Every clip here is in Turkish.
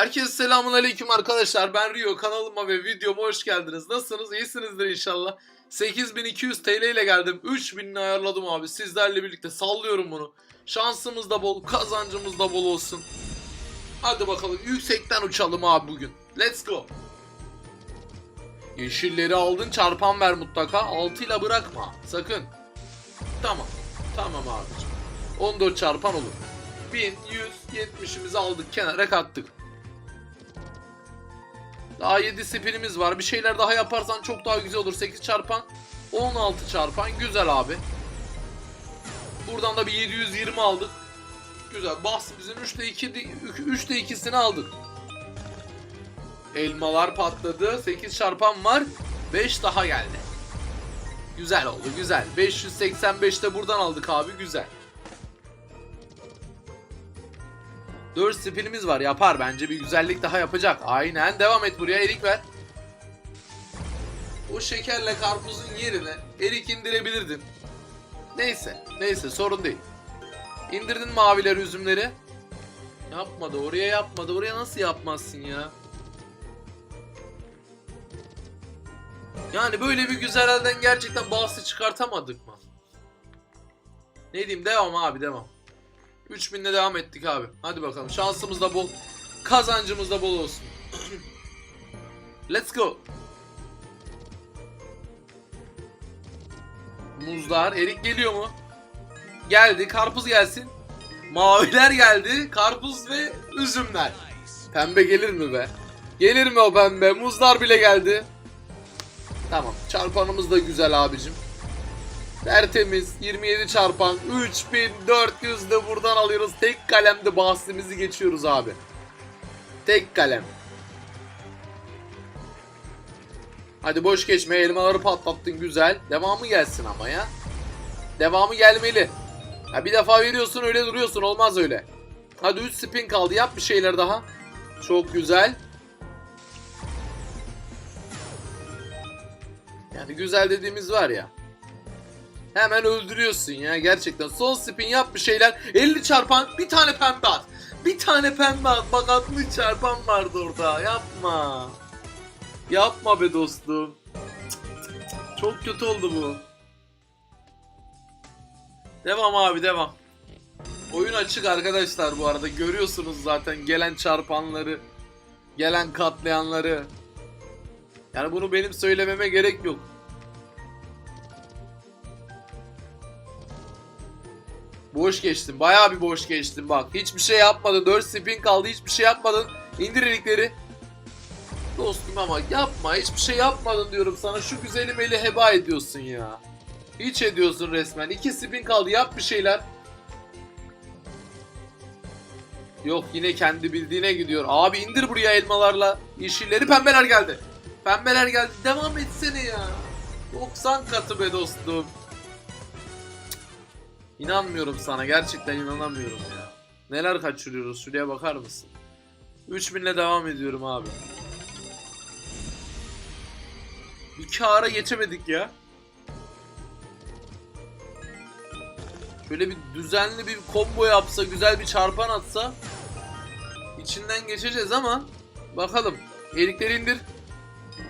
Herkese selamun aleyküm arkadaşlar. Ben Rio. Kanalıma ve videoma hoş geldiniz. Nasılsınız? İyisinizdir inşallah. 8200 TL ile geldim. 3000'ini ayarladım abi. Sizlerle birlikte sallıyorum bunu. Şansımız da bol, kazancımız da bol olsun. Hadi bakalım yüksekten uçalım abi bugün. Let's go. Yeşilleri aldın çarpan ver mutlaka. 6 ile bırakma. Sakın. Tamam. Tamam abicim. 14 çarpan olur. 1170'imizi aldık kenara kattık. Daha 7 spinimiz var. Bir şeyler daha yaparsan çok daha güzel olur. 8 çarpan 16 çarpan güzel abi. Buradan da bir 720 aldık. Güzel. Bahsimizin 3'te 2 3'te 2'sini aldık. Elmalar patladı. 8 çarpan var. 5 daha geldi. Güzel oldu güzel. 585'te buradan aldık abi güzel. 4 spinimiz var yapar bence bir güzellik daha yapacak. Aynen devam et buraya erik ver. O şekerle karpuzun yerine erik indirebilirdin. Neyse neyse sorun değil. İndirdin mavileri üzümleri. Yapmadı oraya yapmadı oraya nasıl yapmazsın ya? Yani böyle bir güzel elden gerçekten bahsi çıkartamadık mı? Ne diyeyim devam abi devam. 3000'le devam ettik abi. Hadi bakalım şansımız da bol. Kazancımız da bol olsun. Let's go. Muzlar. Erik geliyor mu? Geldi. Karpuz gelsin. Maviler geldi. Karpuz ve üzümler. Pembe gelir mi be? Gelir mi o pembe? Muzlar bile geldi. Tamam. Çarpanımız da güzel abicim. Tertemiz 27 çarpan 3400 de buradan alıyoruz. Tek kalemde bahsimizi geçiyoruz abi. Tek kalem. Hadi boş geçme elmaları patlattın güzel. Devamı gelsin ama ya. Devamı gelmeli. Ha bir defa veriyorsun öyle duruyorsun olmaz öyle. Hadi 3 spin kaldı yap bir şeyler daha. Çok güzel. Yani güzel dediğimiz var ya. Hemen öldürüyorsun ya gerçekten. Son spin yap bir şeyler. 50 çarpan bir tane pembe at. Bir tane pembe at. Bak 60 çarpan vardı orada. Yapma. Yapma be dostum. Çok kötü oldu bu. Devam abi devam. Oyun açık arkadaşlar bu arada. Görüyorsunuz zaten gelen çarpanları. Gelen katlayanları. Yani bunu benim söylememe gerek yok. Boş geçtim. Bayağı bir boş geçtim bak. Hiçbir şey yapmadın. 4 spin kaldı. Hiçbir şey yapmadın. İndir ilikleri. Dostum ama yapma. Hiçbir şey yapmadın diyorum sana. Şu güzelim eli heba ediyorsun ya. Hiç ediyorsun resmen. 2 spin kaldı. Yap bir şeyler. Yok yine kendi bildiğine gidiyor. Abi indir buraya elmalarla. Yeşilleri pembeler geldi. Pembeler geldi. Devam etsene ya. 90 katı be dostum. İnanmıyorum sana. Gerçekten inanamıyorum ya. Neler kaçırıyoruz. Şuraya bakar mısın? 3000 ile devam ediyorum abi. Bir kâra geçemedik ya. Şöyle bir düzenli bir combo yapsa, güzel bir çarpan atsa içinden geçeceğiz ama bakalım. Erikleri indir.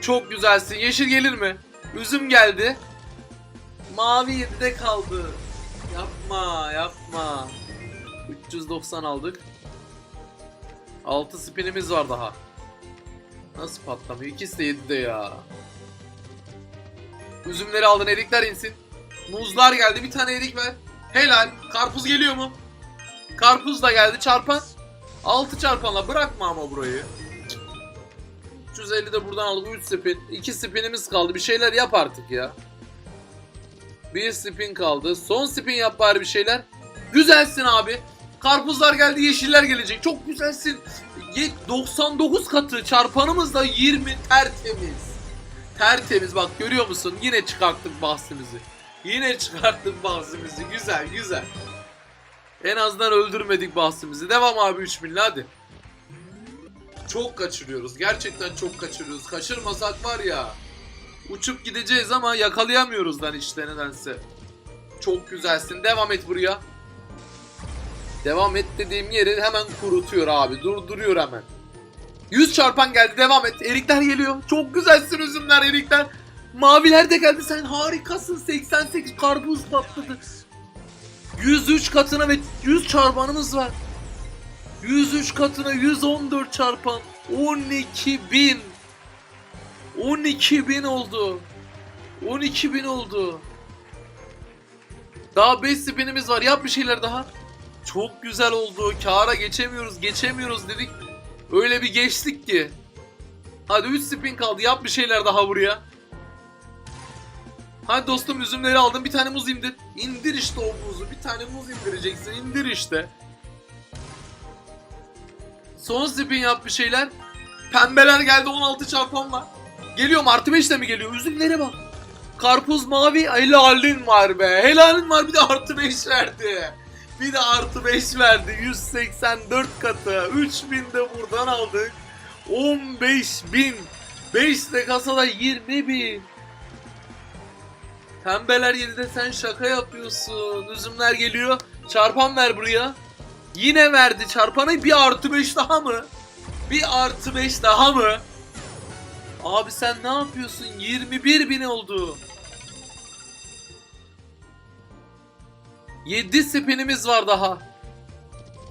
Çok güzelsin. Yeşil gelir mi? Üzüm geldi. Mavi 7'de kaldı. Yapma yapma. 390 aldık. 6 spinimiz var daha. Nasıl patlamıyor? İkisi de 7'de ya. Üzümleri aldın erikler insin. Muzlar geldi bir tane erik ver. Helal. Karpuz geliyor mu? Karpuz da geldi çarpan. 6 çarpanla bırakma ama burayı. 350 de buradan aldık 3 spin. 2 spinimiz kaldı. Bir şeyler yap artık ya. Bir spin kaldı. Son spin yap bari bir şeyler. Güzelsin abi. Karpuzlar geldi, yeşiller gelecek. Çok güzelsin. Ye- 99 katı çarpanımız da 20 tertemiz. Tertemiz bak görüyor musun? Yine çıkarttık bahsimizi. Yine çıkarttık bahsimizi. Güzel güzel. En azından öldürmedik bahsimizi. Devam abi 3000 hadi. Çok kaçırıyoruz. Gerçekten çok kaçırıyoruz. Kaçırmasak var ya. Uçup gideceğiz ama yakalayamıyoruz lan işte nedense. Çok güzelsin. Devam et buraya. Devam et dediğim yeri hemen kurutuyor abi. Durduruyor hemen. 100 çarpan geldi devam et. Erikler geliyor. Çok güzelsin üzümler erikler. Maviler de geldi sen harikasın. 88 karpuz patladı. 103 katına ve 100 çarpanımız var. 103 katına 114 çarpan. 12 bin. 12 bin oldu. 12 bin oldu. Daha 5 spinimiz var. Yap bir şeyler daha. Çok güzel oldu. Kara geçemiyoruz, geçemiyoruz dedik. Öyle bir geçtik ki. Hadi 3 spin kaldı. Yap bir şeyler daha buraya. Hadi dostum üzümleri aldım. Bir tane muz indir. İndir işte o muzu. Bir tane muz indireceksin. İndir işte. Son spin yap bir şeyler. Pembeler geldi 16 çarpan var. Geliyorum artı 5 de mi geliyor? Üzümlere bak. Karpuz mavi helalin var be. Helalin var bir de artı 5 verdi. Bir de artı 5 verdi. 184 katı. 3000 de buradan aldık. 15000. 5 de kasada 20000. Pembeler 7'de sen şaka yapıyorsun. Üzümler geliyor. Çarpan ver buraya. Yine verdi çarpanı. Bir artı 5 daha mı? Bir artı 5 daha mı? Abi sen ne yapıyorsun? 21 bin oldu. 7 spinimiz var daha.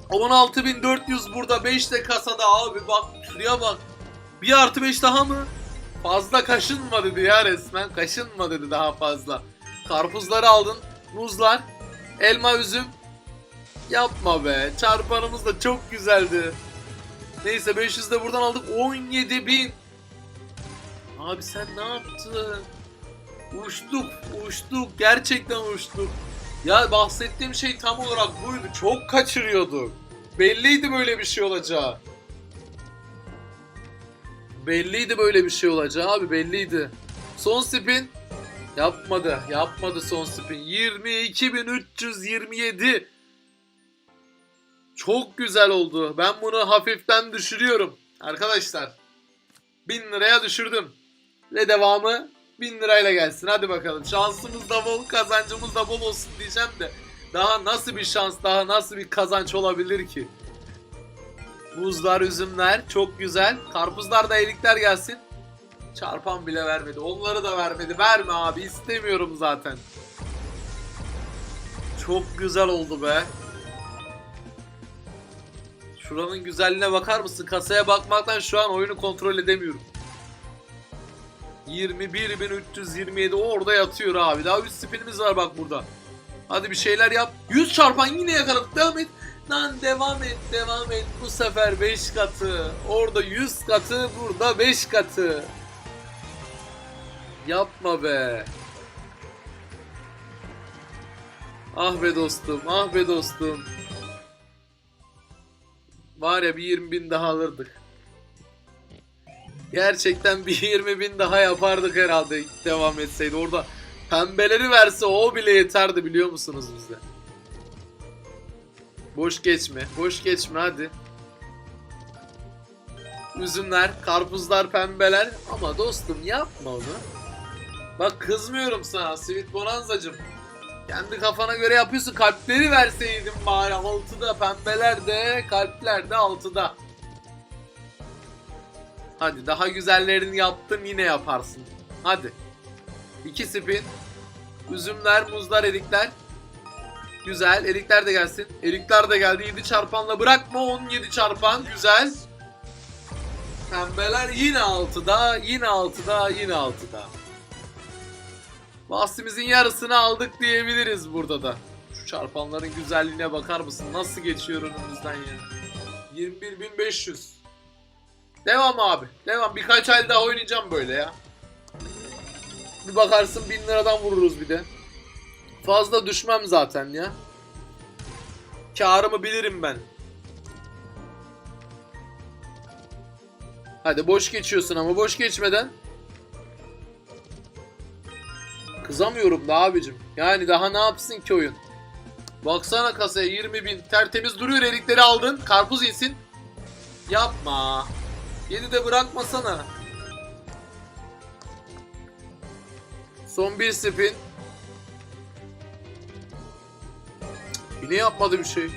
16.400 burada 5 de kasada abi bak şuraya bak. Bir artı 5 daha mı? Fazla kaşınma dedi ya resmen. Kaşınma dedi daha fazla. Karpuzları aldın. Muzlar. Elma üzüm. Yapma be. Çarpanımız da çok güzeldi. Neyse 500 de buradan aldık. 17.000. Abi sen ne yaptın? Uçtuk, uçtuk. Gerçekten uçtuk. Ya bahsettiğim şey tam olarak buydu. Çok kaçırıyorduk. Belliydi böyle bir şey olacağı. Belliydi böyle bir şey olacağı abi belliydi. Son spin yapmadı. Yapmadı son spin. 22.327. Çok güzel oldu. Ben bunu hafiften düşürüyorum. Arkadaşlar. 1000 liraya düşürdüm. Ve devamı 1000 lirayla gelsin. Hadi bakalım. Şansımız da bol, kazancımız da bol olsun diyeceğim de. Daha nasıl bir şans, daha nasıl bir kazanç olabilir ki? Muzlar, üzümler çok güzel. Karpuzlar da elikler gelsin. Çarpan bile vermedi. Onları da vermedi. Verme abi istemiyorum zaten. Çok güzel oldu be. Şuranın güzelliğine bakar mısın? Kasaya bakmaktan şu an oyunu kontrol edemiyorum. 21.327 orada yatıyor abi. Daha 3 spinimiz var bak burada. Hadi bir şeyler yap. 100 çarpan yine yakaladık. Devam et. Lan devam et, devam et. Bu sefer 5 katı. Orada 100 katı, burada 5 katı. Yapma be. Ah be dostum, ah be dostum. Var ya bir 20 bin daha alırdık. Gerçekten bir 20 bin daha yapardık herhalde devam etseydi. Orada pembeleri verse o bile yeterdi biliyor musunuz bize? Boş geçme, boş geçme hadi. Üzümler, karpuzlar, pembeler ama dostum yapma onu. Bak kızmıyorum sana Sweet Bonanza'cım. Kendi kafana göre yapıyorsun. Kalpleri verseydin bari 6'da. Pembeler de kalpler de 6'da. Hadi daha güzellerini yaptın yine yaparsın. Hadi. 2 spin. Üzümler, muzlar, erikler. Güzel. Erikler de gelsin. Erikler de geldi. 7 çarpanla bırakma. 17 çarpan. Güzel. Pembeler yine 6'da. Yine 6'da. Yine 6'da. Bahsimizin yarısını aldık diyebiliriz burada da. Şu çarpanların güzelliğine bakar mısın? Nasıl geçiyor önümüzden ya? 21.500. Devam abi. Devam. Birkaç ay daha oynayacağım böyle ya. Bir bakarsın 1000 liradan vururuz bir de. Fazla düşmem zaten ya. Karımı bilirim ben. Hadi boş geçiyorsun ama boş geçmeden. Kızamıyorum da abicim. Yani daha ne yapsın ki oyun? Baksana kasaya 20 bin tertemiz duruyor erikleri aldın. Karpuz insin. Yapma. Yedi de bırakmasana. Son bir spin. Yine yapmadı bir şey.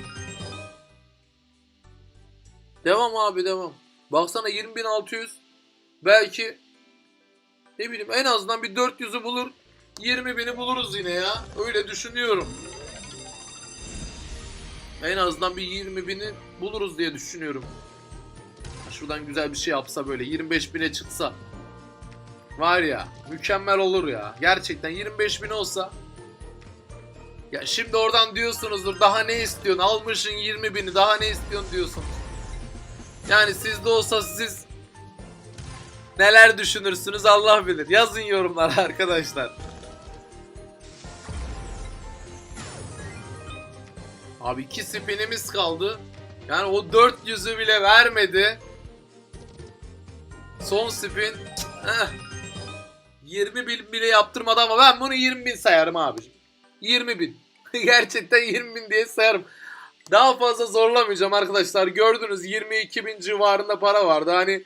Devam abi devam. Baksana 20.600 belki ne bileyim en azından bir 400'ü bulur 20.000'i buluruz yine ya. Öyle düşünüyorum. En azından bir 20.000'i buluruz diye düşünüyorum. Şuradan güzel bir şey yapsa böyle 25.000'e çıksa. Var ya mükemmel olur ya. Gerçekten 25.000 olsa. Ya şimdi oradan diyorsunuzdur daha ne istiyorsun almışsın 20.000'i daha ne istiyorsun diyorsunuz. Yani sizde olsa siz neler düşünürsünüz Allah bilir. Yazın yorumlara arkadaşlar. Abi iki spinimiz kaldı. Yani o 400'ü bile vermedi. Son spin. Heh. 20 bin bile yaptırmadı ama ben bunu 20 bin sayarım abi. 20 bin. Gerçekten 20 bin diye sayarım. Daha fazla zorlamayacağım arkadaşlar. Gördünüz 22 bin civarında para vardı. Hani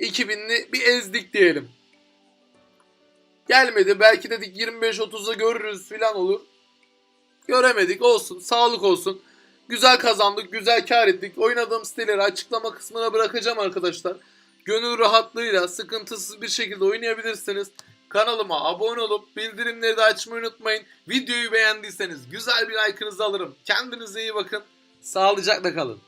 2000'li bir ezdik diyelim. Gelmedi. Belki dedik 25-30'a görürüz filan olur. Göremedik. Olsun. Sağlık olsun. Güzel kazandık. Güzel kar ettik. Oynadığım siteleri açıklama kısmına bırakacağım arkadaşlar. Gönül rahatlığıyla sıkıntısız bir şekilde oynayabilirsiniz. Kanalıma abone olup bildirimleri de açmayı unutmayın. Videoyu beğendiyseniz güzel bir like'ınızı alırım. Kendinize iyi bakın. Sağlıcakla kalın.